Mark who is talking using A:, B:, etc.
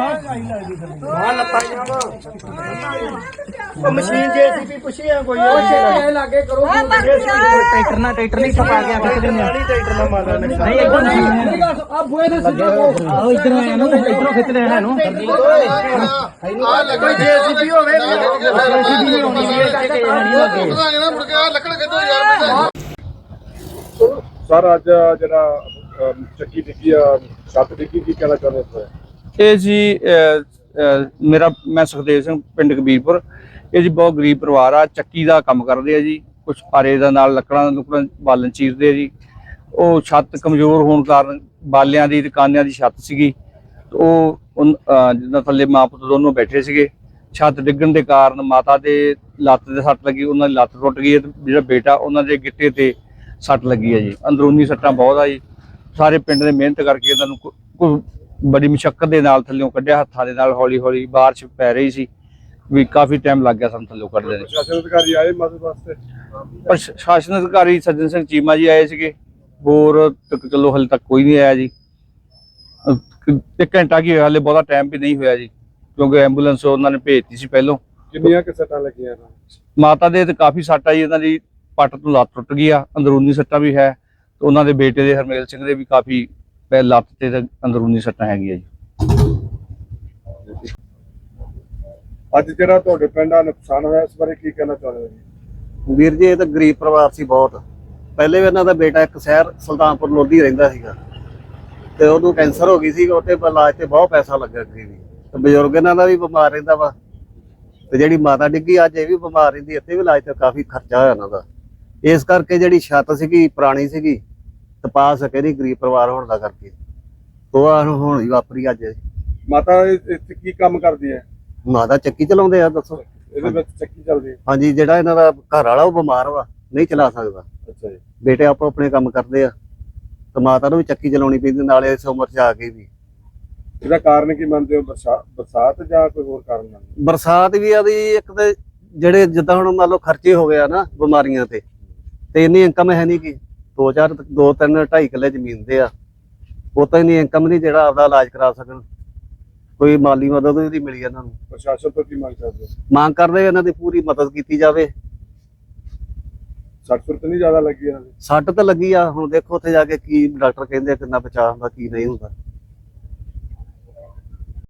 A: ਹਾਂ ਲੱਤਾਂ ਜਾਵਾ। ਉਹ ਮਸ਼ੀਨ ਜੇਸੀਬੀ ਪੁੱਛੀ ਆ ਕੋਈ ਇਹ ਲਾਗੇ ਕਰੋ
B: ਟਰੈਕਟਰ ਨਾਲ ਟਰੈਕਟਰ ਨਹੀਂ ਛਪਾ ਗਿਆ ਕਿਤੇ ਨੇ
A: ਨਹੀਂ ਟਰੈਕਟਰ ਨਾਲ ਮਾਰਨਾ ਨੁਕਸਾਨ
B: ਨਹੀਂ ਇੱਧਰ
A: ਆ ਬੂਏ ਦੇ ਸਿੱਧਾ
B: ਆਹੋ ਇੱਧਰ ਆਇਆ ਨੂੰ ਇੱਧਰੋਂ ਖਿੱਚ ਲੈਣਾ ਇਹਨੂੰ।
C: ਆ। ਲੱਕੜ
A: ਜੇਸੀਬੀ ਹੋਵੇ
C: ਮੁੜ ਕੇ ਆ ਲੱਕੜ ਕਿੱਥੋਂ ਯਾਰ
D: ਸਰ ਅੱਜ ਜਿਹੜਾ ਚੱਕੀ ਡਿੱਗੀ ਆ ਛੱਤ ਡਿੱਗੀ ਕੀ ਕਹਿਣਾ ਚਾਹੁੰਦੇ ਹੋ
E: ਇਹ ਜੀ ਮੇਰਾ, ਮੈਂ ਸੁਖਦੇਵ ਸਿੰਘ ਪਿੰਡ ਕਬੀਰਪੁਰ। ਇਹ ਜੀ ਬਹੁਤ ਗਰੀਬ ਪਰਿਵਾਰ ਆ, ਚੱਕੀ ਦਾ ਕੰਮ ਕਰਦੇ ਆ ਜੀ। ਕੁਝ ਆਰੇ ਦਾ ਨਾਲ ਲੱਕੜਾਂ ਲੁਕੜਾਂ ਬਾਲਣ ਚੀਰਦੇ ਆ ਜੀ। ਉਹ ਛੱਤ ਕਮਜ਼ੋਰ ਹੋਣ ਕਾਰਨ ਬਾਲਿਆਂ ਦੀ ਦੁਕਾਨਿਆਂ ਦੀ ਛੱਤ ਸੀਗੀ। ਤੇ ਉਹ ਜਿੱਦਾਂ ਥੱਲੇ ਮਾਂ ਪੁੱਤ ਦੋਨੋਂ ਬੈਠੇ ਸੀਗੇ। ਛੱਤ ਡਿੱਗਣ ਦੇ ਕਾਰਨ ਮਾਤਾ ਦੇ ਲੱਤ ਦੇ ਸੱਟ ਲੱਗੀ, ਉਹਨਾਂ ਦੀ ਲੱਤ ਟੁੱਟ ਗਈ ਹੈ ਤੇ ਜਿਹੜਾ ਬੇਟਾ ਉਹਨਾਂ ਦੇ ਗਿੱਟੇ ਤੇ ਸੱਟ ਲੱਗੀ ਹੈ ਜੀ। ਅੰਦਰੂਨੀ ਸੱਟਾਂ ਬਹੁਤ ਆ ਜੀ। ਸਾਰੇ ਪਿੰਡ ਨੇ ਮਿਹਨਤ ਕਰਕੇ ਇਹਨਾਂ ਨੂੰ ਬੜੀ ਮੁਸ਼ਕਲ ਦੇ ਨਾਲ ਥੱਲਿਓਂ ਕੱਢਿਆ ਹੱਥਾਂ ਦੇ ਨਾਲ ਹੌਲੀ ਹੌਲੀ ਬਾਰਿਸ਼ ਪੈ ਰਹੀ ਸੀ। ਵੀ ਕਾਫੀ ਟਾਈਮ ਲੱਗ ਗਿਆ ਸਾਨੂੰ ਥੱਲਿਓਂ ਕੱਢਦੇ ਨੇ।
D: ਪ੍ਰਸ਼ਾਸਨ ਅਧਿਕਾਰੀ ਆਏ ਮਦਦ ਵਾਸਤੇ?
E: ਪਰ ਸ਼- ਸ਼ਾਸਨ ਅਧਿਕਾਰੀ ਸੱਜਣ ਸਿੰਘ ਚੀਮਾ ਜੀ ਆਏ ਸੀਗੇ। ਹੋਰ ਤੱਕ ਚਲੋ ਹਲੇ ਤੱਕ ਕੋਈ ਨਹੀਂ ਆਇਆ ਜੀ। ਇੱਕ ਘੰਟਾ ਕੀ ਹੋਇਆ ਹਲੇ ਬਹੁਤਾ ਟਾਈਮ ਵੀ ਨਹੀਂ ਹੋਇਆ ਜੀ। ਕਿਉਂਕਿ ਐਂਬੂਲੈਂਸ ਉਹਨਾਂ ਨੇ ਭੇਜਤੀ ਸੀ ਪਹਿਲੋਂ।
D: ਕਿੰਨੀਆਂ ਕਿ ਸੱਟਾਂ ਲੱਗੀਆਂ?
E: ਮਾਤਾ ਦੇ ਤੇ ਕਾਫੀ ਸੱਟ ਆਈ ਇਹਨਾਂ ਦੀ ਪੱਟ ਤੋਂ ਲੱਤ ਟੁੱਟ ਗਈ ਆ। ਅੰਦਰੂਨੀ ਸੱਟਾਂ ਵੀ ਹੈ। ਤੇ ਉਹਨਾਂ ਦੇ ਬੇਟੇ ਦੇ ਹਰਮੇਲ ਸਿੰਘ ਦੇ ਵੀ ਕਾਫੀ ਪੈ ਲੱਤ ਤੇ ਤੇ ਅੰਦਰੂਨੀ ਸੱਟਾਂ ਹੈਗੀਆਂ ਜੀ।
D: ਅੱਜ ਜਿਹੜਾ ਤੁਹਾਡੇ ਪਿੰਡ ਦਾ ਨੁਕਸਾਨ ਹੋਇਆ ਇਸ ਬਾਰੇ ਕੀ ਕਹਿਣਾ ਚਾਹੁੰਦੇ ਹੋ ਜੀ?
F: ਵੀਰ ਜੀ ਇਹ ਤਾਂ ਗਰੀਬ ਪਰਿਵਾਰ ਸੀ ਬਹੁਤ। ਪਹਿਲੇ ਵੀ ਇਹਨਾਂ ਦਾ ਬੇਟਾ ਇੱਕ ਸ਼ਹਿਰ ਸੁਲਤਾਨਪੁਰ ਲੋਧੀ ਰਹਿੰਦਾ ਸੀਗਾ। ਤੇ ਉਹਨੂੰ ਕੈਂਸਰ ਹੋ ਗਈ ਸੀ ਉਹਤੇ ਇਲਾਜ ਤੇ ਬਹੁਤ ਪੈਸਾ ਲੱਗਾ ਗਰੀਬੀ ਤੇ ਬਜ਼ੁਰਗ ਇਹਨਾਂ ਦਾ ਵੀ ਬਿਮਾਰ ਰਹਿੰਦਾ ਵਾ। ਤੇ ਜਿਹੜੀ ਮਾਤਾ ਡਿੱਗੀ ਅੱਜ ਇਹ ਵੀ ਬਿਮਾਰ ਰਹਿੰਦੀ ਇੱਥੇ ਵੀ ਇਲਾਜ ਤੇ ਕਾਫੀ ਖਰਚਾ ਹੋਇਆ ਇਹਨਾਂ ਦਾ। ਇਸ ਕਰਕੇ ਜਿਹੜੀ ਛੱਤ ਸੀਗੀ ਪੁਰਾਣੀ ਸੀਗੀ ਤੇ ਪਾ ਸਕੇ ਨਹੀਂ ਗਰੀਬ ਪਰਿਵਾਰ ਹੋਣ ਦਾ ਕਰਕੇ। ਤੋ ਆ ਹੁਣ ਹੀ ਵਾਪਰੀ ਅੱਜ।
D: ਮਾਤਾ ਇਹ- ਇੱਥੇ ਕੀ ਕੰਮ ਕਰਦੀ ਹੈ?
F: ਮਾਤਾ ਚੱਕੀ ਚਲਾਉਂਦੇ ਆ ਦੱਸੋ।
D: ਇਹਦੇ ਵਿੱਚ ਚੱਕੀ ਚੱਲਦੀ ਹੈ?
F: ਹਾਂਜੀ ਜਿਹੜਾ ਇਹਨਾਂ ਦਾ ਘਰ ਵਾਲਾ ਉਹ ਬਿਮਾਰ ਵਾ ਨਹੀਂ ਚਲਾ ਸਕਦਾ।
D: ਅੱਛਾ ਜੀ।
F: ਬੇਟੇ ਆਪੋ ਆਪਣੇ ਕੰਮ ਕਰਦੇ ਆ ਤੇ ਮਾਤਾ ਨੂੰ ਵੀ ਚੱਕੀ ਚਲਾਉਣੀ ਪੈਂਦੀ ਨਾਲੇ ਇਸ ਉਮਰ 'ਚ ਆ ਕੇ ਵੀ।
D: ਇਹਦਾ ਕਾਰਨ ਕੀ ਮੰਨਦੇ ਹੋ ਬਰਸਾ- ਬਰਸਾਤ ਜਾਂ ਕੋਈ ਹੋਰ ਕਾਰਨ ਮੰਨਦੇ?
F: ਬਰਸਾਤ ਵੀ ਆਦੀ ਇੱਕ ਤੇ ਜਿਹੜੇ ਜਿੱਦਾਂ ਹੁਣ ਮੰਨ ਲਓ ਖਰਚੇ ਹੋ ਗਿਆ ਨਾ ਬਿਮਾਰੀਆਂ ਤੇ ਤੇ ਇੰਨੀ ਇਨਕਮ ਹੈ ਨਹੀਂ ਕਿ ਦੋ ਚਾਰ ਦੋ ਤਿੰਨ ਢਾਈ ਕਿੱਲੇ ਜ਼ਮੀਨ ਦੇ ਆ। ਉਹ ਤਾਂ ਇੰਨੀ ਇਨਕਮ ਨਹੀਂ ਜਿਹੜਾ ਆਪਦਾ ਇਲਾਜ ਕਰਾ ਸਕਣ। ਕੋਈ ਮਾਲੀ ਮਦਦ ਨਹੀਂ ਮਿਲੀ ਇਹਨਾਂ ਨੂੰ।
D: ਪ੍ਰਸ਼ਾਸਨ ਤੋਂ ਕੀ ਮੰਗ ਕਰਦੇ
F: ਮੰਗ ਕਰਦੇ ਇਹਨਾਂ ਦੀ ਪੂਰੀ ਮਦਦ ਕੀਤੀ ਜਾਵੇ।
D: ਸੱਟ ਸੁੱਟ ਨਹੀਂ ਜ਼ਿਆਦਾ ਲੱਗੀ ਇਹਨਾਂ ਦੀ?
F: ਸੱਟ ਤਾਂ ਲੱਗੀ ਆ। ਹੁਣ ਦੇਖੋ ਉੱਥੇ ਜਾ ਕੇ ਕੀ ਡਾਕਟਰ ਕਹਿੰਦੇ ਕਿੰਨਾ ਬਚਾਅ ਹੁੰਦਾ ਕੀ ਨਹੀਂ ਹੁੰਦਾ।